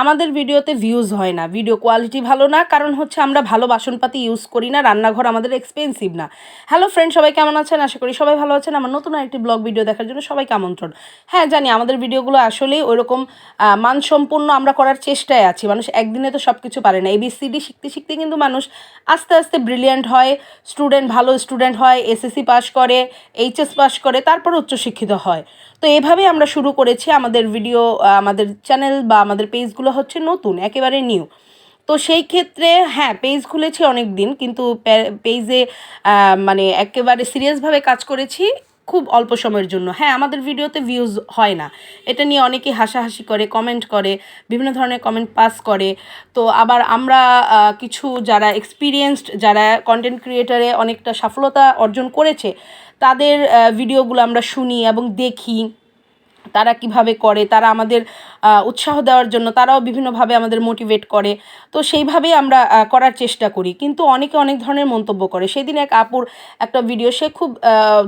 আমাদের ভিডিওতে ভিউজ হয় না। ভিডিও কোয়ালিটি ভালো না, কারণ হচ্ছে আমরা ভালো বাসনপাতি ইউজ করি না, রান্নাঘর আমাদের এক্সপেন্সিভ না। হ্যালো ফ্রেন্ড সবাই কেমন আছেন? আশা করি সবাই ভালো আছেন। আমার নতুন আরেকটি ব্লগ ভিডিও দেখার জন্য সবাইকে আমন্ত্রণ। হ্যাঁ জানি আমাদের ভিডিওগুলো আসলেই ওইরকম মানসম্পন্ন আমরা করার চেষ্টায় আছি। মানুষ একদিনে তো সব কিছু পারে না। এবিসিডি শিখতে শিখতে কিন্তু মানুষ আস্তে আস্তে ব্রিলিয়ান্ট হয় স্টুডেন্ট ভালো স্টুডেন্ট হয় এসএসসি পাস করে এইচএস পাস করে, তারপর উচ্চশিক্ষিত হয়। তো এভাবে আমরা শুরু করেছি। আমাদের ভিডিও আমাদের চ্যানেল বা আমাদের পেজগুলো হচ্ছে নতুন, একেবারে নিউ তো সেই ক্ষেত্রে হ্যাঁ পেজ খুলেছি অনেক দিন কিন্তু পেজে মানে একেবারে সিরিয়াসভাবে কাজ করেছি। খুব অল্প সময়ের জন্য। হ্যাঁ আমাদের ভিডিওতে ভিউজ হয় না। এটা নিয়ে অনেকেই হাসাহাসি করে কমেন্ট করে, বিভিন্ন ধরনের কমেন্ট পাস করে। তো আবার আমরা কিছু যারা এক্সপিরিয়েন্সড যারা কন্টেন্ট ক্রিয়েটারে অনেকটা সফলতা অর্জন করেছে, তাদের ভিডিওগুলো আমরা শুনি এবং দেখি। তারা কীভাবে করে, তারা আমাদের উৎসাহ দেওয়ার জন্য, তারাও বিভিন্নভাবে আমাদের মোটিভেট করে। তো সেইভাবেই আমরা করার চেষ্টা করি। কিন্তু অনেকে অনেক ধরনের মন্তব্য করে। সেদিন এক আপুর একটা ভিডিও সে খুব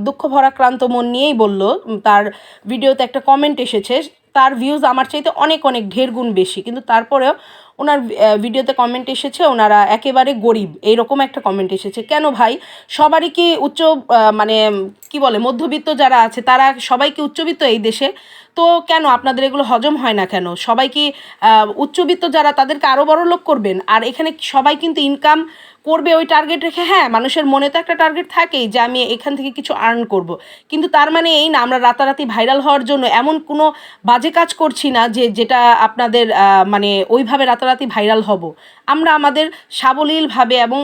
দুঃখ ভরাক্রান্ত মন নিয়েই বলল তার ভিডিওতে একটা কমেন্ট এসেছে, তার ভিউজ আমার চাইতে অনেক অনেক ঢের গুণ বেশি। কিন্তু তারপরেও ওনার ভিডিওতে কমেন্ট এসেছে, ওনারা একেবারে গরিব, এইরকম একটা কমেন্ট এসেছে। কেন ভাই? সবারই কি উচ্চ মানে কি বলে, মধ্যবিত্ত যারা আছে, তারা সবাই কি উচ্চবিত্ত এই দেশে? তো কেন আপনাদের এগুলো হজম হয় না কেন? সবাই কি উচ্চবিত্ত যারা, তাদেরকে আরও বড় লোক করবেন? আর এখানে সবাই কিন্তু ইনকাম করবে ওই টার্গেট রেখে হ্যাঁ মানুষের মনে তো একটা টার্গেট থাকেই যে আমি এখান থেকে কিছু আর্ন করব। কিন্তু তার মানে এই না, আমরা রাতারাতি ভাইরাল হওয়ার জন্য এমন কোনো বাজে কাজ করছি না যে, যেটা আপনাদের মানে ওইভাবে রাতারাতি ভাইরাল হব। আমরা আমাদের সাবলীলভাবে এবং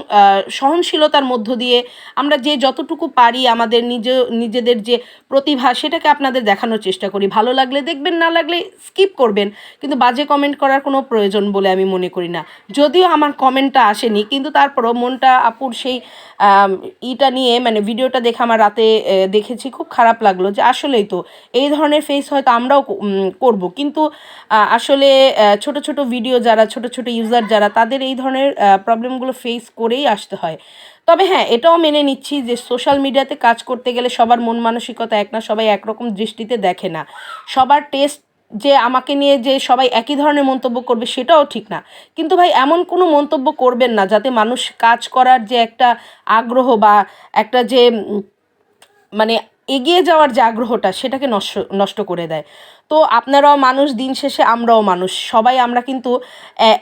সহনশীলতার মধ্য দিয়ে আমরা যে যতটুকু পারি আমাদের নিজ, নিজেদের যে প্রতিভা সেটাকে আপনাদের দেখানোর চেষ্টা করি। ভালো লাগলে দেখবেন, না লাগলে স্কিপ করবেন। কিন্তু বাজে কমেন্ট করার কোনো প্রয়োজন বলে আমি মনে করি না। যদিও আমার কমেন্টটা আসেনি, কিন্তু তারপরও মনটা আপুর সেই ইটা নিয়ে মানে ভিডিওটা দেখে আমার রাতে দেখেছি, খুব খারাপ লাগল যে আসলেই তো, এই ধরনের ফেস হয়তো আমরাও করব। কিন্তু আসলে ছোট ছোট ভিডিও যারা ছোট ছোট ইউজার যারা, তাদের এই ধরনের প্রবলেমগুলো ফেস করেই আসতে হয়। তবে হ্যাঁ এটাও মেনে নিচ্ছি যে সোশ্যাল মিডিয়াতে কাজ করতে গেলে সবার মন মানসিকতা এক না, সবাই একরকম দৃষ্টিতে দেখে না। সবার টেস্ট যে আমাকে নিয়ে যে সবাই একই ধরনের মন্তব্য করবে সেটাও ঠিক না। কিন্তু ভাই, এমন কোনো মন্তব্য করবেন না যাতে মানুষ কাজ করার যে একটা আগ্রহ বা একটা যে মানে এগিয়ে যাওয়ার যে আগ্রহটা, সেটাকে নষ্ট নষ্ট করে দেয়। তো আপনারাও মানুষ, দিন শেষে আমরাও মানুষ। সবাই আমরা কিন্তু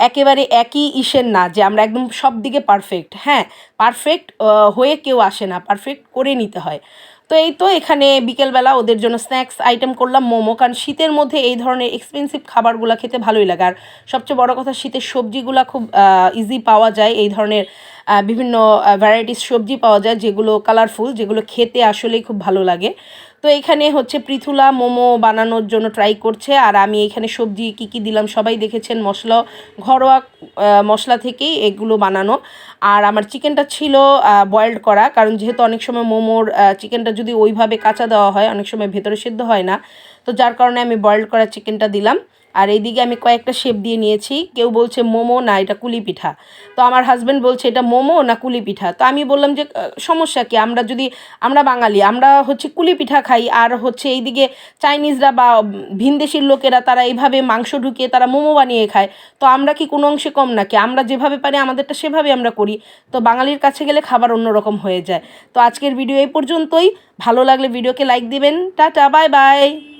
একেবারে একই ইসের না, যে আমরা একদম সব দিকে পারফেক্ট হ্যাঁ পারফেক্ট হয়ে কেউ আসে না পারফেক্ট করে নিতে হয়। তো এই তো এখানে বিকেলবেলা ওদের জন্য স্ন্যাক্স আইটেম করলাম, মোমো, কারণ শীতের মধ্যে এই ধরনের এক্সপেন্সিভ খাবারগুলো খেতে ভালোই লাগে। আর সবচেয়ে বড় কথা, শীতের সবজিগুলো খুব ইজি পাওয়া যায়। এই ধরনের বিভিন্ন ভ্যারাইটিস সবজি পাওয়া যায়, যেগুলো কালারফুল যেগুলো খেতে আসলেই খুব ভালো লাগে। তো এখানে হচ্ছে পৃথুলা মোমো বানানোর জন্য ট্রাই করছে, আর আমি এখানে সবজি কি কি দিলাম সবাই দেখেছেন, মশলা, ঘরোয়া মশলা থেকেই এগুলো বানানো। আর আমার চিকেনটা ছিল বয়েলড করা, কারণ যেহেতু অনেক সময় মোমোর চিকেনটা যদি ওইভাবে কাঁচা দেওয়া হয়, অনেক সময় ভেতরে সেদ্ধ হয় না, তো যার কারণে আমি বয়েলড করা চিকেনটা দিলাম। আর এইদিকে আমি কয়েকটা শেপ দিয়ে নিয়েছি। কেউ বলছে মোমো, না, এটা কুলি পিঠা। তো আমার হাজব্যান্ড বলছে, এটা মোমো না কুলি পিঠা? তো আমি বললাম যে সমস্যা কি? আমরা যদি, আমরা বাঙালি, আমরা হচ্ছে কুলি পিঠা খাই। আর হচ্ছে এইদিকে চাইনিজরা বা ভিনদেশির লোকেরা, তারা এইভাবে মাংস ঢুকিয়ে তারা মোমো বানিয়ে খায়। তো আমরা কি কোনো অংশে কম নাকি? আমরা যেভাবে পারি, আমাদেরটা সেভাবে আমরা করি। তো বাঙালির কাছে গেলে খাবার অন্যরকম হয়ে যায়। তো আজকের ভিডিও এই পর্যন্তই। ভালো লাগলে ভিডিওকে লাইক দিবেন। Tata bye bye